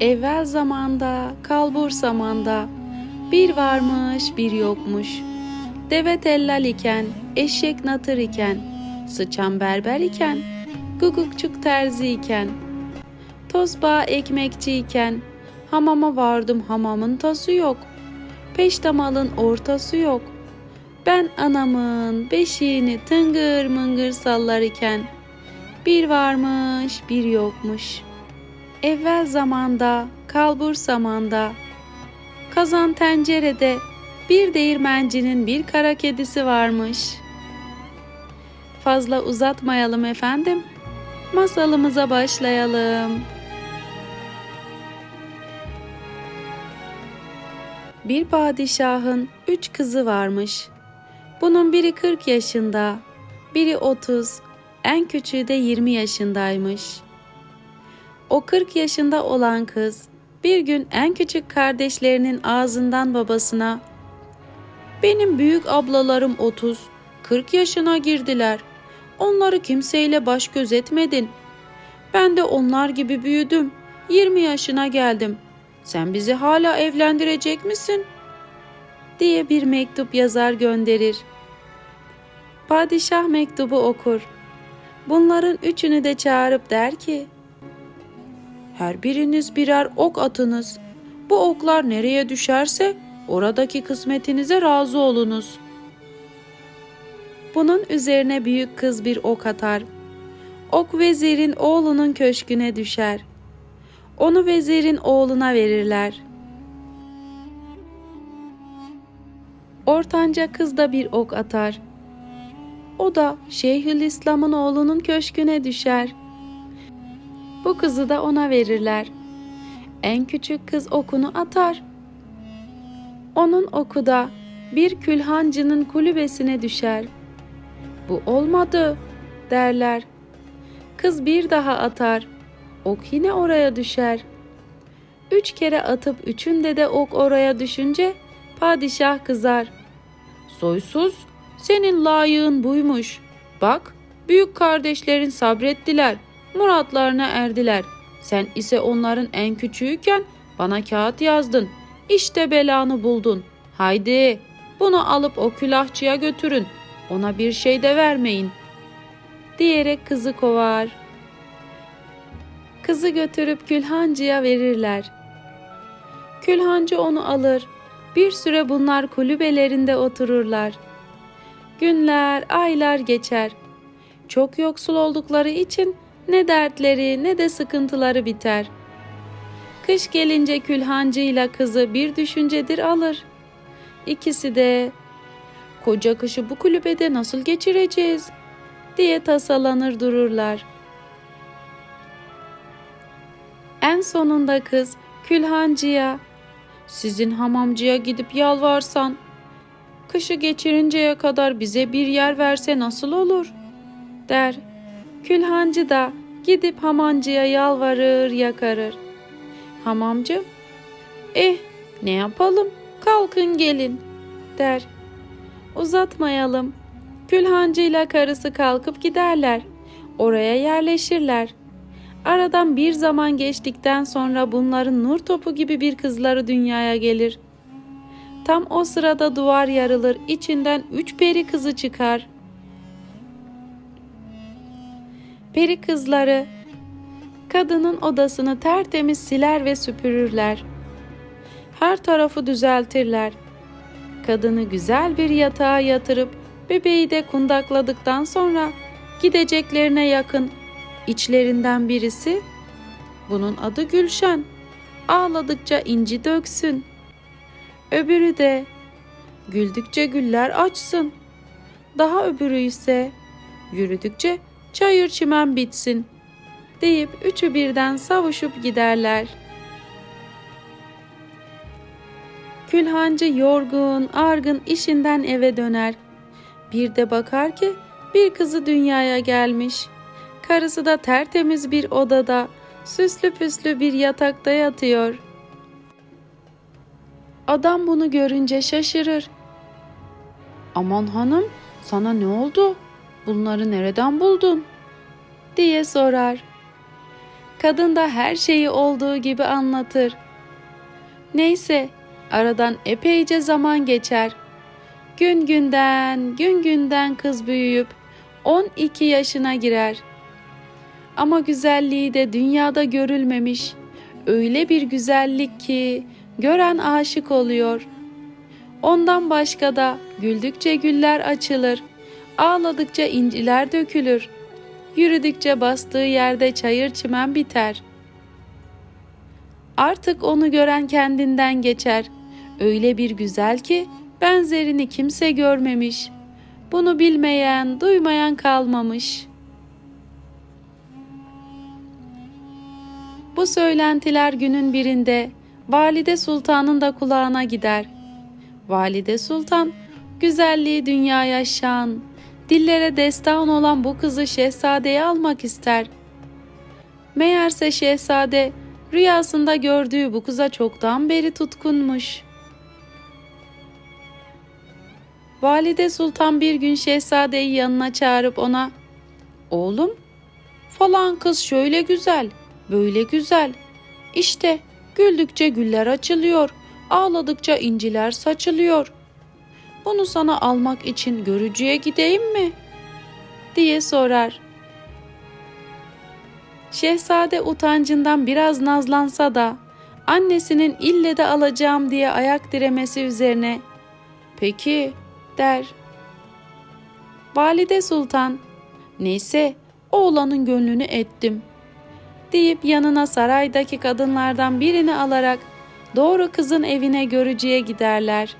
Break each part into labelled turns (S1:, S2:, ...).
S1: Evvel zamanda, kalbur zamanda, bir varmış bir yokmuş. Deve tellal iken, eşek natır iken, sıçan berber iken, gugukçuk terzi iken, tosbağa ekmekçi iken, hamama vardım hamamın tası yok. Peştemalın ortası yok. Ben anamın beşiğini tıngır mıngır sallar iken, bir varmış bir yokmuş. Evvel zamanda, kalbur zamanda, kazan tencerede bir değirmencinin bir kara kedisi varmış. Fazla uzatmayalım efendim. Masalımıza başlayalım. Bir padişahın üç kızı varmış. Bunun biri 40 yaşında, biri 30, en küçüğü de 20 yaşındaymış. O 40 yaşında olan kız bir gün en küçük kardeşlerinin ağzından babasına "Benim büyük ablalarım 30, 40 yaşına girdiler. Onları kimseyle baş göz etmedin. Ben de onlar gibi büyüdüm. 20 yaşına geldim. Sen bizi hala evlendirecek misin?" diye bir mektup yazar gönderir. Padişah mektubu okur. Bunların üçünü de çağırıp der ki: her biriniz birer ok atınız. Bu oklar nereye düşerse oradaki kısmetinize razı olunuz. Bunun üzerine büyük kız bir ok atar. Ok vezirin oğlunun köşküne düşer. Onu vezirin oğluna verirler. Ortanca kız da bir ok atar. O da Şeyhülislam'ın oğlunun köşküne düşer.'' Bu kızı da ona verirler. En küçük kız okunu atar. Onun oku da bir külhancının kulübesine düşer. Bu olmadı derler. Kız bir daha atar. Ok yine oraya düşer. Üç kere atıp üçünde de ok oraya düşünce padişah kızar. Soysuz senin layığın buymuş. Bak büyük kardeşlerin sabrettiler muratlarına erdiler. Sen ise onların en küçüğüken bana kağıt yazdın. İşte belanı buldun. Haydi bunu alıp o külahçıya götürün. Ona bir şey de vermeyin. Diyerek kızı kovar. Kızı götürüp külhancıya verirler. Külhancı onu alır. Bir süre bunlar kulübelerinde otururlar. Günler, aylar geçer. Çok yoksul oldukları için ne dertleri ne de sıkıntıları biter. Kış gelince külhancıyla kızı bir düşüncedir alır. İkisi de koca kışı bu kulübede nasıl geçireceğiz diye tasalanır dururlar. En sonunda kız külhancıya sizin hamamcıya gidip yalvarsan kışı geçirinceye kadar bize bir yer verse nasıl olur der. Külhancı da gidip hamancıya yalvarır yakarır. Hamamcı, eh ne yapalım kalkın gelin der. Uzatmayalım. Külhancı ile karısı kalkıp giderler. Oraya yerleşirler. Aradan bir zaman geçtikten sonra bunların nur topu gibi bir kızları dünyaya gelir. Tam o sırada duvar yarılır, içinden üç peri kızı çıkar.'' Peri kızları kadının odasını tertemiz siler ve süpürürler. Her tarafı düzeltirler. Kadını güzel bir yatağa yatırıp bebeği de kundakladıktan sonra gideceklerine yakın içlerinden birisi bunun adı Gülşen. Ağladıkça inci döksün. Öbürü de güldükçe güller açsın. Daha öbürü ise yürüdükçe çayır çimen bitsin deyip üçü birden savuşup giderler. Külhancı yorgun, argın işinden eve döner. Bir de bakar ki bir kızı dünyaya gelmiş. Karısı da tertemiz bir odada, süslü püslü bir yatakta yatıyor. Adam bunu görünce şaşırır. Aman hanım, sana ne oldu? Bunları nereden buldun? diye sorar. Kadın da her şeyi olduğu gibi anlatır. Neyse, aradan epeyce zaman geçer. Gün günden, gün günden kız büyüyüp 12 yaşına girer. Ama güzelliği de dünyada görülmemiş. Öyle bir güzellik ki gören aşık oluyor. Ondan başka da güldükçe güller açılır, ağladıkça inciler dökülür. Yürüdükçe bastığı yerde çayır çimen biter. Artık onu gören kendinden geçer. Öyle bir güzel ki benzerini kimse görmemiş. Bunu bilmeyen, duymayan kalmamış. Bu söylentiler günün birinde Valide Sultan'ın da kulağına gider. Valide Sultan, güzelliği dünyaya şan, dillere destan olan bu kızı şehzadeye almak ister. Meğerse şehzade rüyasında gördüğü bu kıza çoktan beri tutkunmuş. Valide Sultan bir gün şehzadeyi yanına çağırıp ona "Oğlum, falan kız şöyle güzel, böyle güzel. İşte güldükçe güller açılıyor, ağladıkça inciler saçılıyor. Bunu sana almak için görücüye gideyim mi?" diye sorar. Şehzade utancından biraz nazlansa da annesinin ille de alacağım diye ayak diremesi üzerine "Peki," der. Valide Sultan, "Neyse, oğlanın gönlünü ettim." deyip yanına saraydaki kadınlardan birini alarak doğru kızın evine görücüye giderler.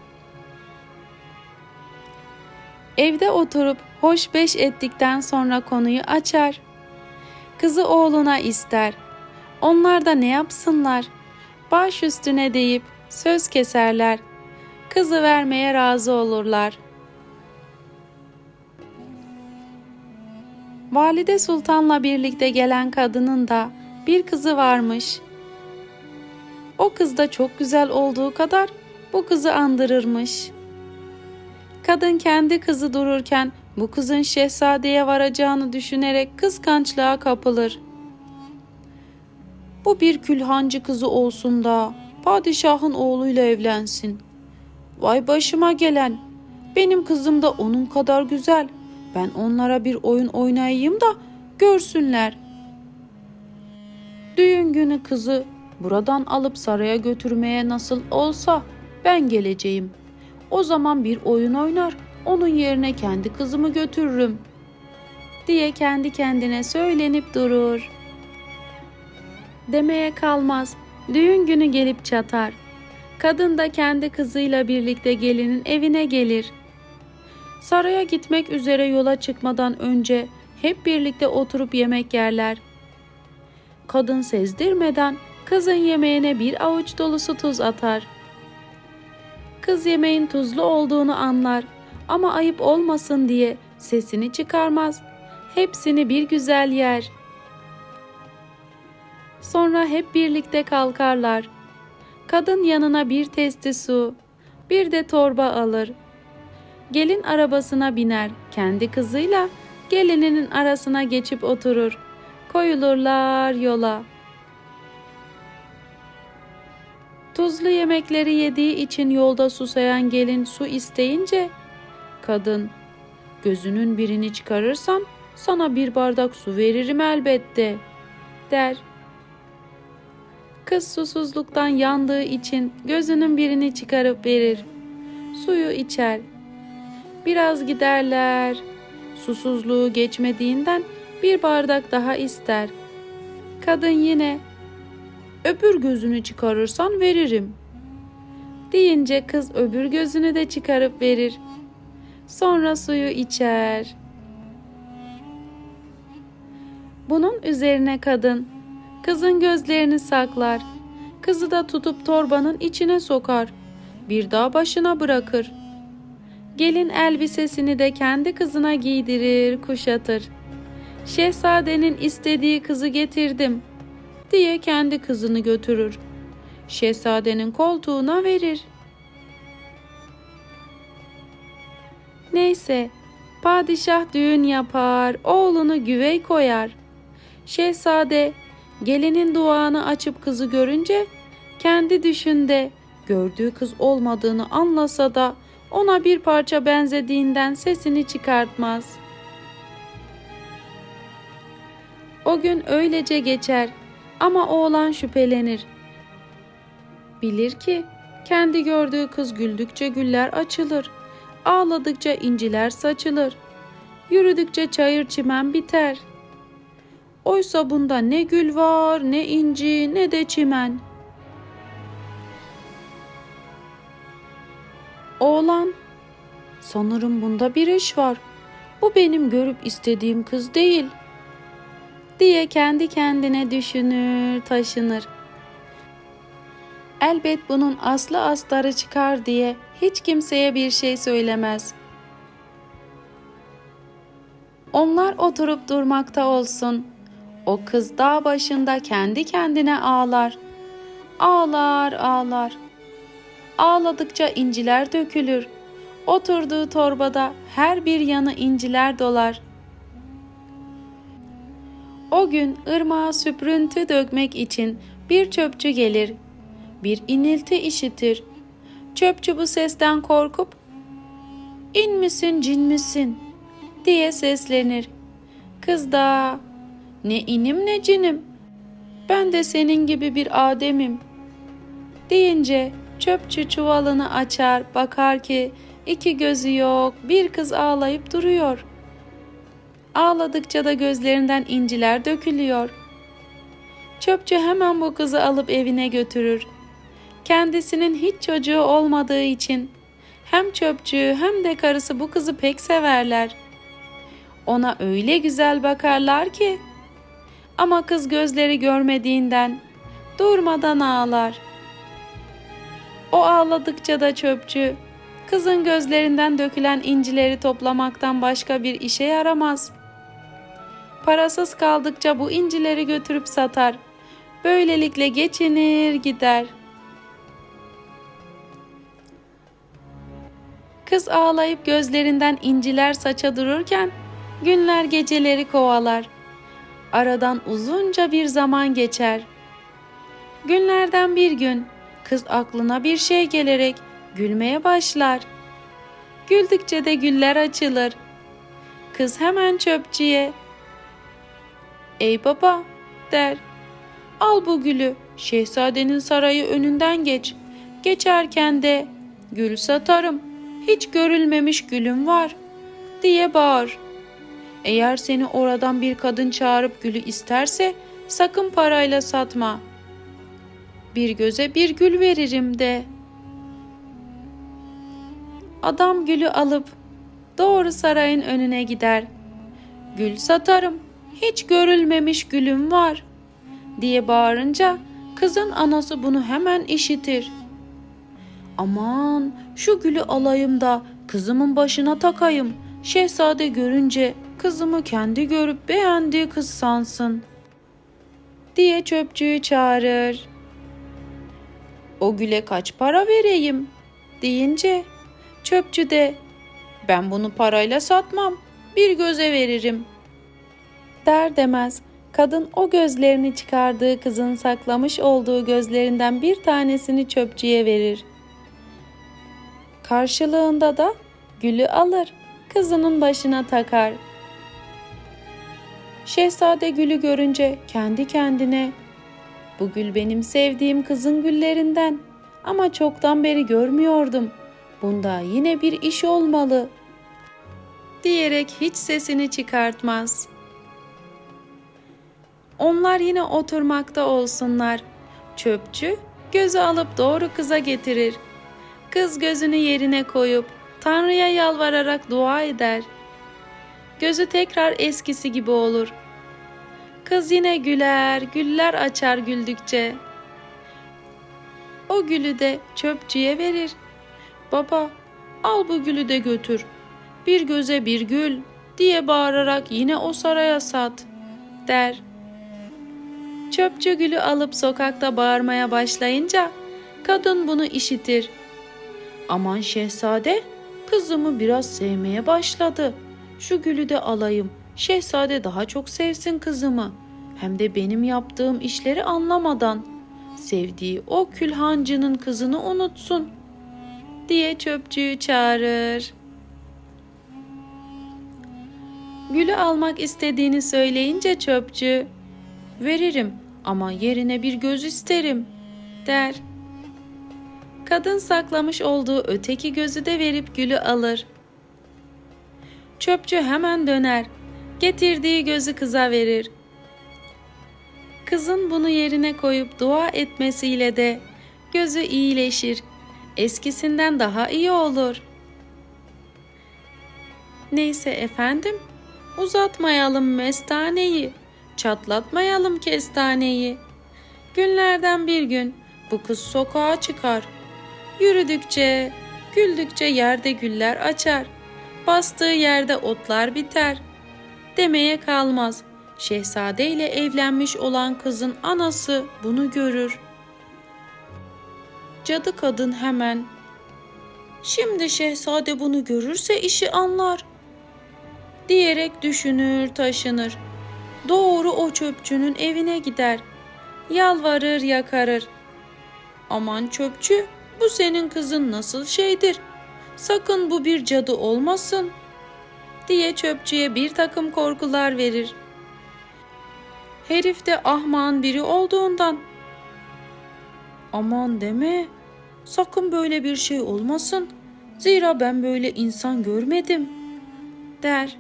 S1: Evde oturup hoş beş ettikten sonra konuyu açar. Kızı oğluna ister. Onlar da ne yapsınlar? Baş üstüne deyip söz keserler. Kızı vermeye razı olurlar. Valide Sultan'la birlikte gelen kadının da bir kızı varmış. O kız da çok güzel olduğu kadar bu kızı andırırmış. Kadın kendi kızı dururken bu kızın şehzadeye varacağını düşünerek kıskançlığa kapılır. Bu bir külhancı kızı olsun da padişahın oğluyla evlensin. Vay başıma gelen. Benim kızım da onun kadar güzel. Ben onlara bir oyun oynayayım da görsünler. Düğün günü kızı buradan alıp saraya götürmeye nasıl olsa ben geleceğim. O zaman bir oyun oynar, onun yerine kendi kızımı götürürüm." diye kendi kendine söylenip durur. Demeye kalmaz. Düğün günü gelip çatar. Kadın da kendi kızıyla birlikte gelinin evine gelir. Saraya gitmek üzere yola çıkmadan önce hep birlikte oturup yemek yerler. Kadın sezdirmeden kızın yemeğine bir avuç dolusu tuz atar. Kız yemeğin tuzlu olduğunu anlar ama ayıp olmasın diye sesini çıkarmaz. Hepsini bir güzel yer. Sonra hep birlikte kalkarlar. Kadın yanına bir testi su, bir de torba alır. Gelin arabasına biner, kendi kızıyla gelininin arasına geçip oturur. Koyulurlar yola. Tuzlu yemekleri yediği için yolda susayan gelin su isteyince kadın gözünün birini çıkarırsan sana bir bardak su veririm elbette der. Kız susuzluktan yandığı için gözünün birini çıkarıp verir. Suyu içer. Biraz giderler. Susuzluğu geçmediğinden bir bardak daha ister. Kadın yine öbür gözünü çıkarırsan veririm. Deyince kız öbür gözünü de çıkarıp verir. Sonra suyu içer. Bunun üzerine kadın kızın gözlerini saklar. Kızı da tutup torbanın içine sokar. Bir daha başına bırakır. Gelin elbisesini de kendi kızına giydirir, kuşatır. Şehzadenin istediği kızı getirdim diye kendi kızını götürür. Şehzadenin koltuğuna verir. Neyse, padişah düğün yapar, oğlunu güvey koyar. Şehzade gelinin duağını açıp kızı görünce kendi düşünde gördüğü kız olmadığını anlasa da ona bir parça benzediğinden sesini çıkartmaz. O gün öylece geçer ama oğlan şüphelenir. Bilir ki kendi gördüğü kız güldükçe güller açılır, ağladıkça inciler saçılır, yürüdükçe çayır çimen biter. Oysa bunda ne gül var, ne inci, ne de çimen. Oğlan, sanırım bunda bir iş var. Bu benim görüp istediğim kız değil. Diye kendi kendine düşünür, taşınır. Elbet bunun aslı astarı çıkar diye hiç kimseye bir şey söylemez. Onlar oturup durmakta olsun. O kız dağ başında kendi kendine ağlar. Ağlar, ağlar. Ağladıkça inciler dökülür. Oturduğu torbada her bir yanı inciler dolar. O gün ırmağa süprüntü dökmek için bir çöpçü gelir. Bir inilti işitir. Çöpçü bu sesten korkup "İn misin, cin misin?" diye seslenir. Kız da "Ne inim ne cinim. Ben de senin gibi bir Adem'im." deyince çöpçü çuvalını açar, bakar ki iki gözü yok, bir kız ağlayıp duruyor. Ağladıkça da gözlerinden inciler dökülüyor. Çöpçü hemen bu kızı alıp evine götürür. Kendisinin hiç çocuğu olmadığı için hem çöpçü hem de karısı bu kızı pek severler. Ona öyle güzel bakarlar ki ama kız gözleri görmediğinden durmadan ağlar. O ağladıkça da çöpçü kızın gözlerinden dökülen incileri toplamaktan başka bir işe yaramaz. Parasız kaldıkça bu incileri götürüp satar. Böylelikle geçinir gider. Kız ağlayıp gözlerinden inciler saça dururken günler geceleri kovalar. Aradan uzunca bir zaman geçer. Günlerden bir gün kız aklına bir şey gelerek gülmeye başlar. Güldükçe de güller açılır. Kız hemen çöpçüye "Ey baba," der. "Al bu gülü. Şehzadenin sarayı önünden geç. Geçerken de gül satarım. Hiç görülmemiş gülüm var." diye bağır. Eğer seni oradan bir kadın çağırıp gülü isterse sakın parayla satma. Bir göze bir gül veririm de. Adam gülü alıp doğru sarayın önüne gider. Gül satarım, hiç görülmemiş gülüm var diye bağırınca kızın anası bunu hemen işitir. Aman şu gülü alayım da kızımın başına takayım. Şehzade görünce kızımı kendi görüp beğendiği kız sansın diye çöpçüyü çağırır. O güle kaç para vereyim deyince çöpçü de ben bunu parayla satmam bir göze veririm der demez kadın o gözlerini çıkardığı kızın saklamış olduğu gözlerinden bir tanesini çöpçüye verir. Karşılığında da gülü alır, kızının başına takar. Şehzade gülü görünce kendi kendine bu gül benim sevdiğim kızın güllerinden ama çoktan beri görmüyordum. Bunda yine bir iş olmalı." diyerek hiç sesini çıkartmaz. Onlar yine oturmakta olsunlar. Çöpçü gözü alıp doğru kıza getirir. Kız gözünü yerine koyup Tanrı'ya yalvararak dua eder. Gözü tekrar eskisi gibi olur. Kız yine güler, güller açar güldükçe. O gülü de çöpçüye verir. Baba, al bu gülü de götür. Bir göze bir gül diye bağırarak yine o saraya sat, der. Çöpçü gülü alıp sokakta bağırmaya başlayınca kadın bunu işitir. Aman şehzade, kızımı biraz sevmeye başladı. Şu gülü de alayım. Şehzade daha çok sevsin kızımı. hem de benim yaptığım işleri anlamadan sevdiği o külhancının kızını unutsun diye çöpçüyü çağırır. Gülü almak istediğini söyleyince çöpçü, veririm ama yerine bir göz isterim der. Kadın saklamış olduğu öteki gözü de verip gülü alır. Çöpçü hemen döner, getirdiği gözü kıza verir. Kızın bunu yerine koyup dua etmesiyle de gözü iyileşir. Eskisinden daha iyi olur. Neyse efendim, uzatmayalım mestaneyi, çatlatmayalım kestaneyi. Günlerden bir gün bu kız sokağa çıkar. Yürüdükçe, güldükçe yerde güller açar. Bastığı yerde otlar biter. Demeye kalmaz. Şehzade ile evlenmiş olan kızın anası bunu görür. Cadı kadın hemen Şimdi şehzade bunu görürse işi anlar diyerek düşünür taşınır. Doğru o çöpçünün evine gider. Yalvarır yakarır. Aman çöpçü bu senin kızın nasıl şeydir? Sakın bu bir cadı olmasın diye çöpçüye bir takım korkular verir. Herif de ahmağın biri olduğundan aman deme sakın böyle bir şey olmasın zira ben böyle insan görmedim der.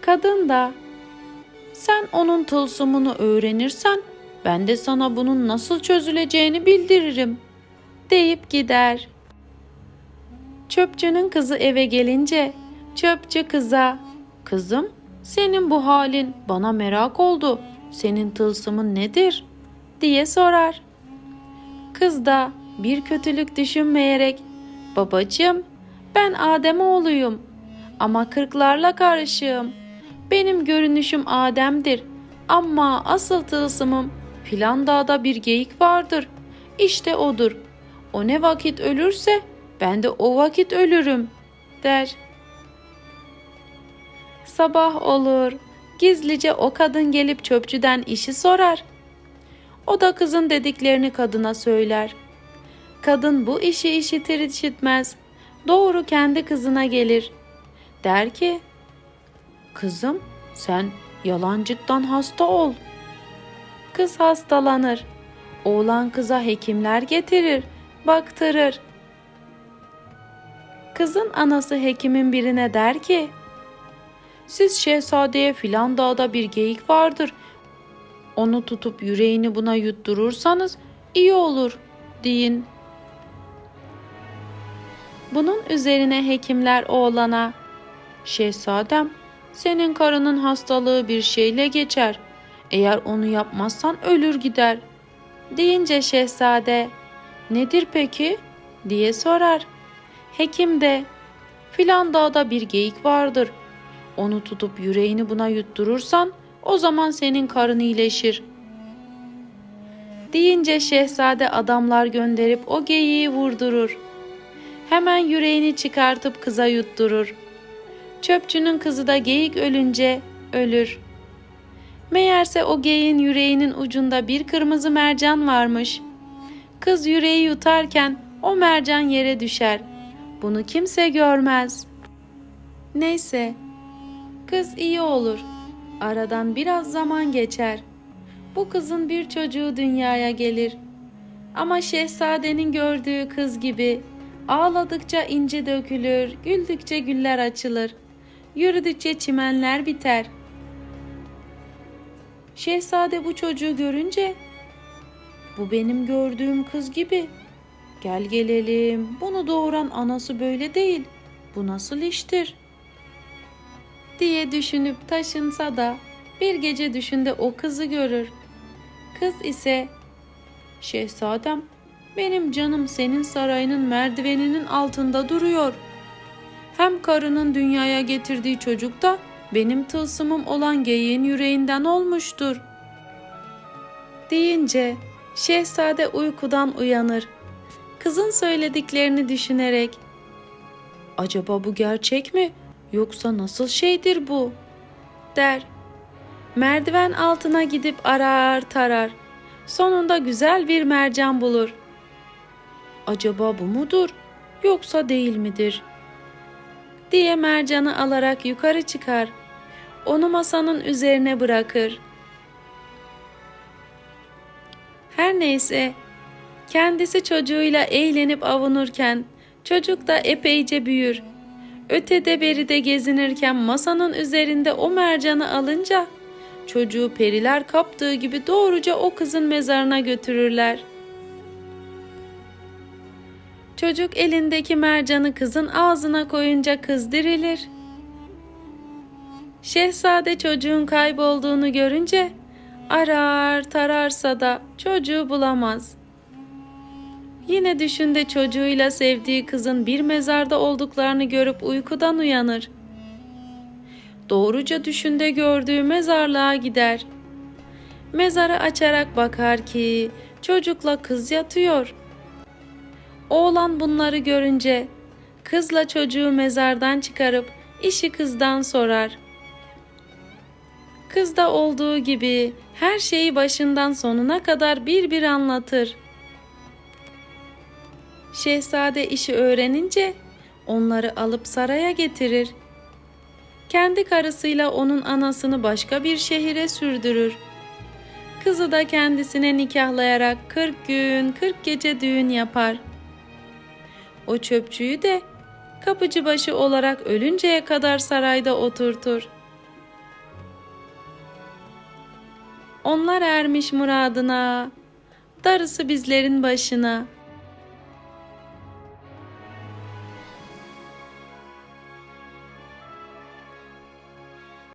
S1: Kadın da sen onun tılsımını öğrenirsen ben de sana bunun nasıl çözüleceğini bildiririm deyip gider. Çöpçünün kızı eve gelince çöpçü kıza kızım senin bu halin bana merak oldu. Senin tılsımın nedir? diye sorar. Kız da bir kötülük düşünmeyerek babacığım ben Adem oğluyum ama kırklarla karışığım. Benim görünüşüm Adem'dir ama asıl tılsımım filan dağda bir geyik vardır. İşte odur. O ne vakit ölürse ben de o vakit ölürüm der. Sabah olur. Gizlice o kadın gelip çöpçüden işi sorar. O da kızın dediklerini kadına söyler. Kadın bu işi işitir işitmez. Doğru kendi kızına gelir. Der ki, Kızım sen yalancıktan hasta ol. Kız hastalanır. Oğlan kıza hekimler getirir, baktırır. Kızın anası hekimin birine der ki, siz şehzadeye filan dağda bir geyik vardır. Onu tutup yüreğini buna yutturursanız iyi olur deyin. Bunun üzerine hekimler oğlana, Şehzadem, senin karının hastalığı bir şeyle geçer. Eğer onu yapmazsan ölür gider. Deyince şehzade, nedir peki? diye sorar. Hekim de, filan dağda bir geyik vardır. Onu tutup yüreğini buna yutturursan o zaman senin karın iyileşir. Deyince şehzade adamlar gönderip o geyiği vurdurur. Hemen yüreğini çıkartıp kıza yutturur. Çöpçünün kızı da geyik ölünce ölür. Meğerse o geyiğin yüreğinin ucunda bir kırmızı mercan varmış. Kız yüreği yutarken o mercan yere düşer. Bunu kimse görmez. Neyse, kız iyi olur. Aradan biraz zaman geçer. Bu kızın bir çocuğu dünyaya gelir. Ama şehzadenin gördüğü kız gibi ağladıkça inci dökülür, güldükçe güller açılır. Yürüdükçe çimenler biter. Şehzade bu çocuğu görünce bu benim gördüğüm kız gibi. Gel gelelim. Bunu doğuran anası böyle değil. Bu nasıl iştir? diye düşünüp taşınsa da bir gece düşünde o kızı görür. Kız ise Şehzadem benim canım senin sarayının merdiveninin altında duruyor. Hem karının dünyaya getirdiği çocuk da benim tılsımım olan geyiğin yüreğinden olmuştur. Deyince şehzade uykudan uyanır. Kızın söylediklerini düşünerek acaba bu gerçek mi yoksa nasıl şeydir bu der. Merdiven altına gidip arar tarar. Sonunda güzel bir mercan bulur. Acaba bu mudur yoksa değil midir? Diye mercanı alarak yukarı çıkar. Onu masanın üzerine bırakır. Her neyse, kendisi çocuğuyla eğlenip avunurken çocuk da epeyce büyür. Ötede beride gezinirken masanın üzerinde o mercanı alınca çocuğu periler kaptığı gibi doğruca o kızın mezarına götürürler. Çocuk elindeki mercanı kızın ağzına koyunca kız dirilir. Şehzade çocuğun kaybolduğunu görünce arar tararsa da çocuğu bulamaz. Yine düşünde çocuğuyla sevdiği kızın bir mezarda olduklarını görüp uykudan uyanır. Doğruca düşünde gördüğü mezarlığa gider. Mezarı açarak bakar ki çocukla kız yatıyor. Oğlan bunları görünce kızla çocuğu mezardan çıkarıp işi kızdan sorar. Kız da olduğu gibi her şeyi başından sonuna kadar bir bir anlatır. Şehzade işi öğrenince onları alıp saraya getirir. Kendi karısıyla onun anasını başka bir şehire sürdürür. Kızı da kendisine nikahlayarak 40 gün 40 gece düğün yapar. O çöpçüyü de kapıcıbaşı olarak ölünceye kadar sarayda oturtur. Onlar ermiş muradına, darısı bizlerin başına.''